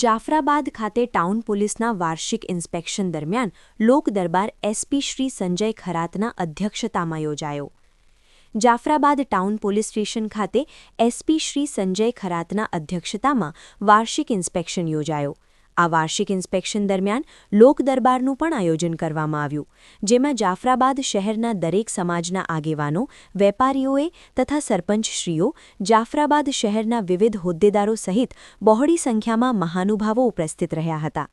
જાફરાબાદ ખાતે ટાઉન પોલીસના વાર્ષિક ઇન્સ્પેક્શન દરમિયાન લોક દરબાર એસપી શ્રી સંજય ખરાતના અધ્યક્ષતામાં યોજાયો. જાફરાબાદ ટાઉન પોલીસ સ્ટેશન ખાતે એસપી શ્રી સંજય ખરાતના અધ્યક્ષતામાં વાર્ષિક ઇન્સ્પેક્શન યોજાયો. આ વાર્ષિક ઇન્સ્પેક્શન દરમિયાન લોક દરબારનું પણ આયોજન કરવામાં આવ્યું, જેમાં જાફરાબાદ શહેરના દરેક સમાજના આગેવાનો, વેપારીઓએ તથા સરપંચશ્રીઓ, જાફરાબાદ શહેરના વિવિધ હોદ્દેદારો સહિત બહોળી સંખ્યામાં મહાનુભાવો ઉપસ્થિત રહ્યા હતા.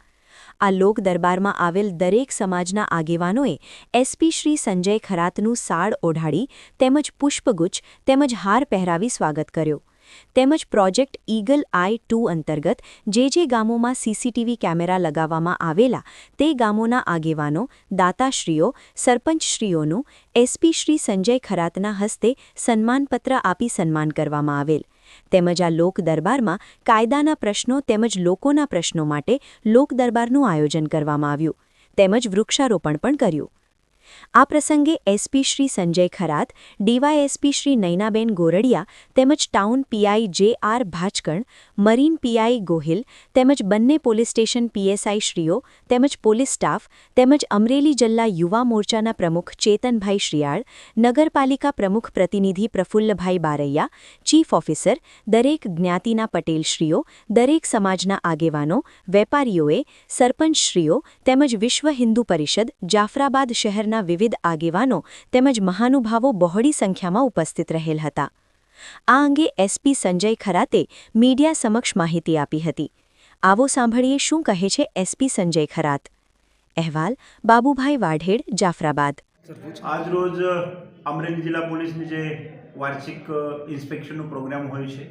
આ લોક દરબારમાં આવેલ દરેક સમાજના આગેવાનોએ એસપી શ્રી સંજય ખરાતનું સાડ ઓઢાડી તેમજ પુષ્પગુચ્છ તેમજ હાર પહેરાવી સ્વાગત કર્યો. તેમજ પ્રોજેક્ટ ઈગલ આઈ ટુ અંતર્ગત જે જે ગામોમાં સીસીટીવી કેમેરા લગાવવામાં આવેલા તે ગામોના આગેવાનો, દાતાશ્રીઓ, સરપંચશ્રીઓનું એસપી શ્રી સંજય ખરાતના હસ્તે સન્માનપત્ર આપી સન્માન કરવામાં આવેલ. તેમજ આ લોક દરબારમાં કાયદાના પ્રશ્નો તેમજ લોકોના પ્રશ્નો માટે લોક દરબારનું આયોજન કરવામાં આવ્યું. તેમજ વૃક્ષારોપણ પણ કર્યું. આ પ્રસંગે એસપી શ્રી સંજય ખરાત ડીવાયએસપી શ્રી નૈનાબેન ગોરડિયા તેમજ town PI J R Bhachkan marine PI Gohil તેમજ બંને પોલીસ સ્ટેશન પીએસઆઈ શ્રીઓ તેમજ પોલીસ સ્ટાફ તેમજ અમરેલી જિલ્લા યુવા મોરચાના પ્રમુખ ચેતનભાઈ શ્રીયાળ, નગરપાલિકા પ્રમુખ પ્રતિનિધિ પ્રફુલ્લભાઈ બારૈયા, ચીફ ઓફિસર દરેક જ્ઞાતિના પટેલશ્રીઓ દરેક સમાજના આગેવાનો, વેપારીઓએ સરપંચશ્રીઓ તેમજ વિશ્વ હિન્દુ પરિષદ, જાફરાબાદ શહેરના વિવિધ આગેવાનો તેમજ મહાનુભાવો બહોળી સંખ્યામાં ઉપસ્થિત રહેલ હતા. આ અંગે એસપી સંજય ખરાતે મીડિયા સમક્ષ માહિતી આપી હતી. આવો સાંભળીએ શું કહે છે એસપી સંજય ખરાત? અહેવાલ, બાબુભાઈ વાઢેડ, જાફરાબાદ. આજરોજ અમરેલી જિલ્લા પોલીસની જે વાર્ષિક ઇન્સ્પેક્શનનો પ્રોગ્રામ હોય છે,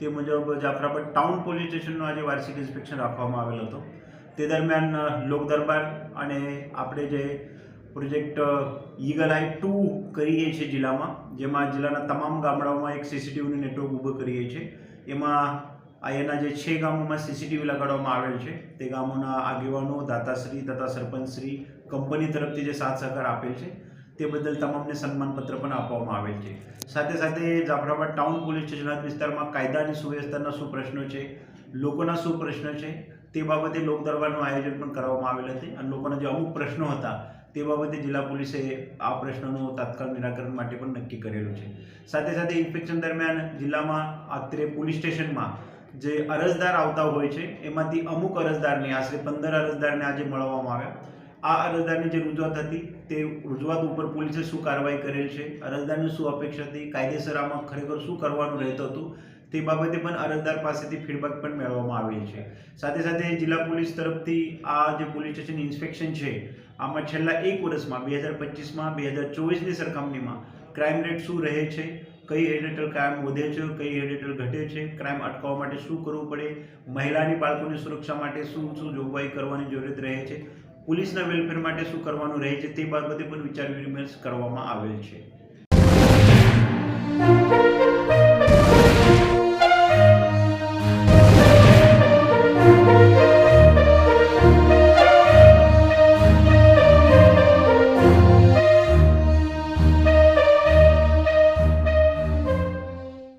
તે મુજબ જાફરાબાદ ટાઉન પોલીસ સ્ટેશનનો આજે વાર્ષિક ઇન્સ્પેક્શન રાખવામાં આવેલ હતો. તે દરમિયાન લોકદરબાર અને આપણે જે પ્રોજેક્ટ ઈગલ આઈ ટુ કરીએ છીએ જિલ્લામાં, જેમાં જિલ્લાના તમામ ગામડાઓમાં એક સીસીટીવીનું નેટવર્ક ઊભું કરીએ છીએ. એમાં અહીંયાના જે છે ગામોમાં સીસીટીવી લગાડવામાં આવેલ છે. તે ગામોના આગેવાનો, દાતાશ્રી, તથા સરપંચશ્રી, કંપની તરફથી જે સાથ સહકાર આપેલ છે, તે બદલ તમામને સન્માનપત્ર પણ આપવામાં આવેલ છે. સાથે સાથે જાફરાબાદ ટાઉન પોલીસ સ્ટેશન વિસ્તારમાં કાયદા અને સુવ્યવસ્થાના શું પ્રશ્નો છે, લોકોના શું પ્રશ્નો છે, તે બાબતે લોક દરબારનું આયોજન પણ કરવામાં આવેલ હતું. અને લોકોના જે અમુક પ્રશ્નો હતા તે બાબતે જિલ્લા પોલીસે આ પ્રશ્નનું તાત્કાલ નિરાકરણ માટે પણ નક્કી કરેલું છે. સાથે સાથે ઇન્સ્પેક્શન દરમિયાન જિલ્લામાં આત્રે પોલીસ સ્ટેશનમાં જે અરજદાર આવતા હોય છે, એમાંથી અમુક અરજદારને આશરે પંદર અરજદારને આજે મળવામાં આવ્યા. આ અરજદારની જે રજૂઆત હતી, તે રજૂઆત ઉપર પોલીસે શું કાર્યવાહી કરેલ છે, અરજદારની શું અપેક્ષા હતી, કાયદેસર આમાં ખરેખર શું કરવાનું રહેતું હતું, તે બાબતે પણ અરજદાર પાસેથી ફીડબેક પણ મેળવવામાં આવેલ છે. સાથે સાથે જિલ્લા પોલીસ તરફથી આ જે પોલીસ સ્ટેશન ઇન્સ્પેક્શન છે આમાં છેલ્લા એક વર્ષમાં, બે હજાર પચીસમાં, બે હજાર ચોવીસની સરખામણીમાં ક્રાઇમ રેટ શું રહે છે? કઈ હેડ ક્રાઇમ વધે છે? કઈ હેડ ઘટે છે? ક્રાઇમ અટકાવવા માટે શું કરવું પડે? મહિલાની બાળકોની સુરક્ષા માટે શું શું જોગવાઈ કરવાની જરૂરત રહે છે? પોલીસના વેલફેર માટે શું કરવાનું રહે છે? તે બાબતે પણ વિચાર વિમર્શ કરવામાં આવેલ છે.